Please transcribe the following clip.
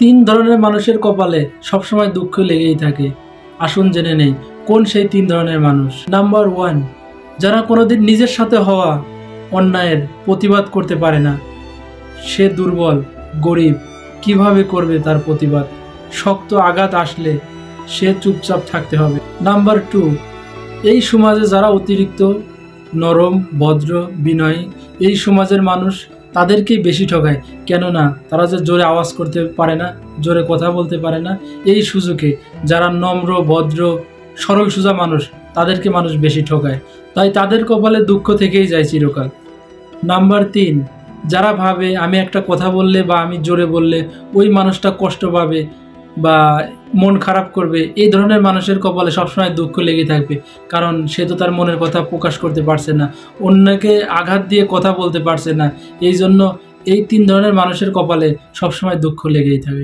তিন ধরনের মানুষের কপালে সবসময় দুঃখ লেগেই থাকে। আসুন জেনে নেই, কোন সেই তিন ধরনের মানুষ? নাম্বার ওয়ান যারা কোনোদিন নিজের সাথে হওয়া অন্যায়ের প্রতিবাদ করতে পারে না। সে দুর্বল, গরিব, কীভাবে করবে তার প্রতিবাদ? শক্ত আঘাত আসলে সে চুপচাপ থাকতে হবে। নাম্বার টু এই সমাজে যারা অতিরিক্ত নরম, ভদ্র, বিনয়ী, এই সমাজের মানুষ তাদেরকেই বেশি ঠকায় কেননা, তারা যে জোরে আওয়াজ করতে পারে না, জোরে কথা বলতে পারে না, এই সুযোগে যারা নম্র, ভদ্র, সরল সোজা মানুষ, তাদেরকে মানুষ বেশি ঠকায় তাই তাদের কপালে দুঃখ থেকেই যায় চিরকাল। নাম্বার তিন, যারা ভাবে, আমি একটা কথা বললে বা আমি জোরে বললে ওই মানুষটা কষ্ট পাবে বা মন খারাপ করবে, এই ধরনের মানুষের কপালে সবসময় দুঃখ লেগে থাকবে। কারণ সে তো তার মনের কথা প্রকাশ করতে পারছে না, অন্যকে আঘাত দিয়ে কথা বলতে পারছে না। এই জন্য এই তিন ধরনের মানুষের কপালে সবসময় দুঃখ লেগেই থাকে।